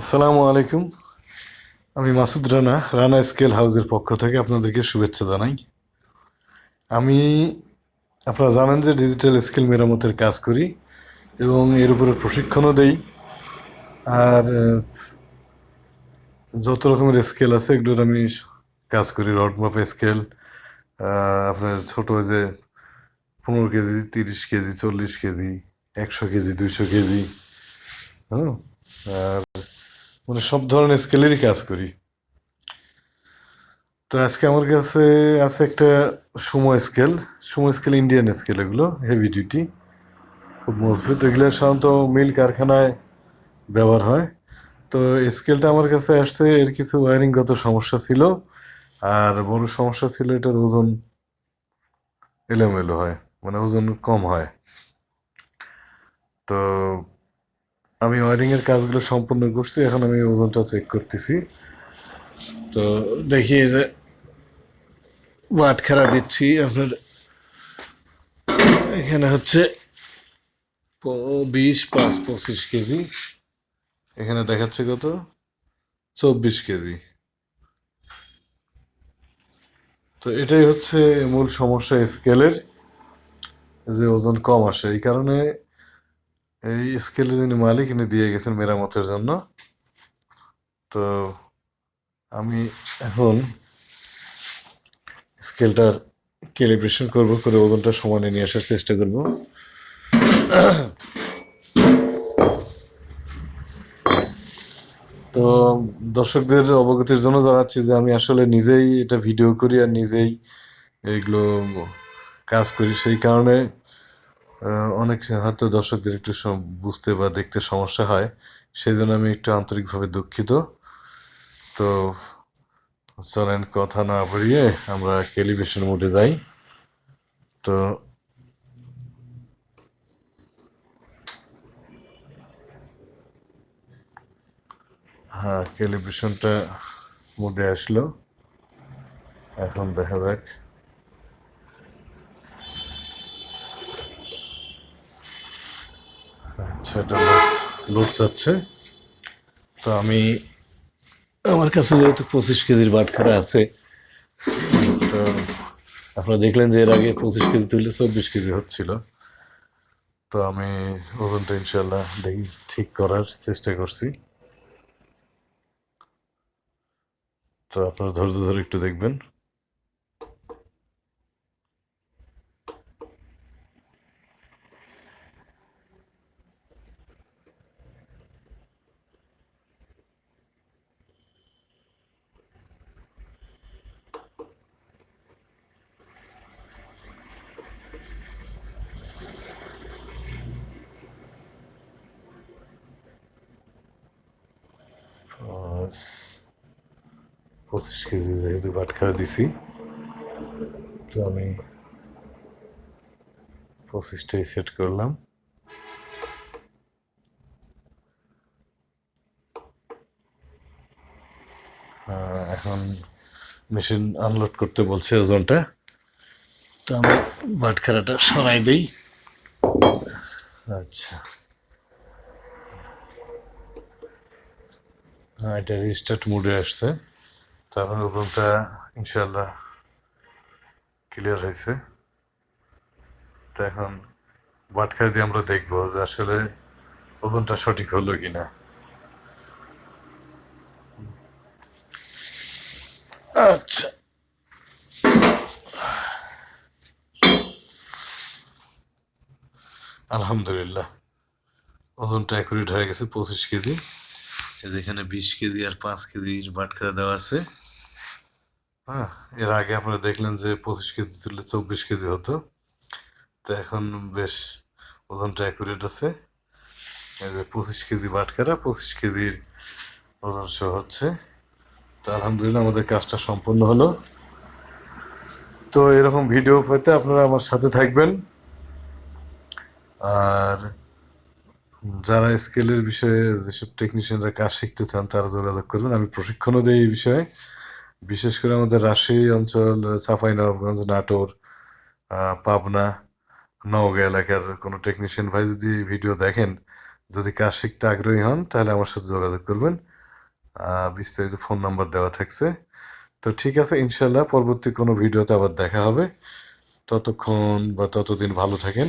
আসসালামু আলাইকুম। আমি মাসুদ রানা রানা স্কেল হাউসের পক্ষ থেকে আপনাদেরকে শুভেচ্ছা জানাই। আমি, আপনারা জানেন যে ডিজিটাল স্কেল মেরামতের কাজ করি এবং এর উপরে প্রশিক্ষণও দেই। আর, যত রকমের স্কেল আছে এগুলোর আমি কাজ করি। রড মাপ স্কেল আপনার ছোট যে পনেরো কেজি, তিরিশ কেজি, চল্লিশ কেজি, একশো কেজি, দুইশো কেজি হ্যাঁ? আর মানে সব ধরনের স্কেলেরই কাজ করি। তো আজকে আমার কাছে আছে একটা সময় স্কেল সময় স্কেল ইন্ডিয়ান স্কেল এগুলো হেভি ডিউটি খুব মজবুত। এগুলো সাধারণত মিল কারখানায় ব্যবহার হয়। তো স্কেলটা আমার কাছে আসছে, এর কিছু ওয়ারিংগত সমস্যা ছিল, আর বড় সমস্যা ছিল এটার ওজন এলোমেলো হয় মানে ওজন কম হয়। তো আমি ওয়ারিং এর কাজগুলো সম্পূর্ণ করছি, এখন আমি ওজনটা চেক করতেছি। তো দেখি এই যে বাট খেলা দিচ্ছি, আপনার এখানে হচ্ছে বিশ, পাঁচ, পঁচিশ কেজি। এখানে দেখাচ্ছে কত? চব্বিশ কেজি। তো এটাই হচ্ছে মূল সমস্যা স্কেলের যে ওজন কম আসে। এই কারণে এই স্কেলের যিনি মালিক, ইনি দিয়ে গেছেন মেরামতের জন্য। তো আমি এখন স্কেলটার ক্যালিব্রেশন করব, করে ওজনটা সমানে নিয়ে আসার চেষ্টা করব। তো দর্শকদের অবগতির জন্য জানাচ্ছি যে আমি আসলে নিজেই এটা ভিডিও করি আর নিজেই এগুলো কাজ করি। সেই কারণে অনেক হয়তো দর্শকদের একটু বুঝতে বা দেখতে সমস্যা হয়। সেই জন্য আমি একটু আন্তরিকভাবে দুঃখিত। তো চলেন কথা না বাড়িয়ে আমরা ক্যালিব্রেশন মোডে যাই। তো হ্যাঁ টেলিভিশনটা মোডে আসলো। এখন দেখা যাক। আচ্ছা এটা লোড যাচ্ছে তো আমি আমার কাছে যেহেতু পঁচিশ কেজির বাটখারা আছে, তো আপনারা দেখলেন যে এর আগে পঁচিশ কেজি তুললে চব্বিশ কেজি হচ্ছিল। তো আমি ওজনটা ইনশাল্লাহ দেখি, ঠিক করার চেষ্টা করছি। তো আপনারা ধৈর্য ধরে একটু দেখবেন। পঁচিশ কেজি যেহেতু বাটখারা দিছি, তো আমি পঁচিশটাই সেট করলাম। এখন মেশিন আনলোড করতে বলছে ওজনটা। তো আমি বাটখারাটা সরাই দিই। আচ্ছা। এটা রিস্টার্ট মোডে আসছে। তারপর ওজনটা ইনশাল্লাহ ক্লিয়ার হয়েছে। তো এখন বাটখারা দিয়ে আমরা দেখব যে আসলে ওজনটা সঠিক হলো কিনা। আচ্ছা। আলহামদুলিল্লাহ, ওজনটা অ্যাকুরেট হয়ে গেছে পঁচিশ কেজি। এই যে এখানে বিশ কেজি আর পাঁচ কেজি বাটখারা দেওয়া আছে। হ্যাঁ এর আগে আপনারা দেখলেন যে পঁচিশ কেজি তুললে চব্বিশ কেজি হতো। তো এখন বেশ ওজনটা অ্যাকুরেট আছে। এই যে পঁচিশ কেজি বাটখারা, পঁচিশ কেজির ওজন সহ হচ্ছে। তো আলহামদুলিল্লাহ আমাদের কাজটা সম্পূর্ণ হলো। তো এরকম ভিডিও পেতে আপনারা আমার সাথে থাকবেন। আর যারা স্কেলের বিষয়ে যেসব টেকনিশিয়ানরা কাজ শিখতে চান, তারা যোগাযোগ করবেন। আমি প্রশিক্ষণও দিই এই বিষয়ে। বিশেষ করে আমাদের রাজশাহী অঞ্চল চাঁপাইনবাবগঞ্জ নাটোর পাবনা, নওগাঁ এলাকার কোনো টেকনিশিয়ান ভাই যদি ভিডিও দেখেন, যদি কাজ শিখতে আগ্রহী হন, তাহলে আমার সাথে যোগাযোগ করবেন। বিস্তারিত ফোন নাম্বার দেওয়া থাকছে। তো ঠিক আছে ইনশাল্লাহ পরবর্তী কোনো ভিডিওতে আবার দেখা হবে। ততক্ষণ বা ততদিন ভালো থাকেন।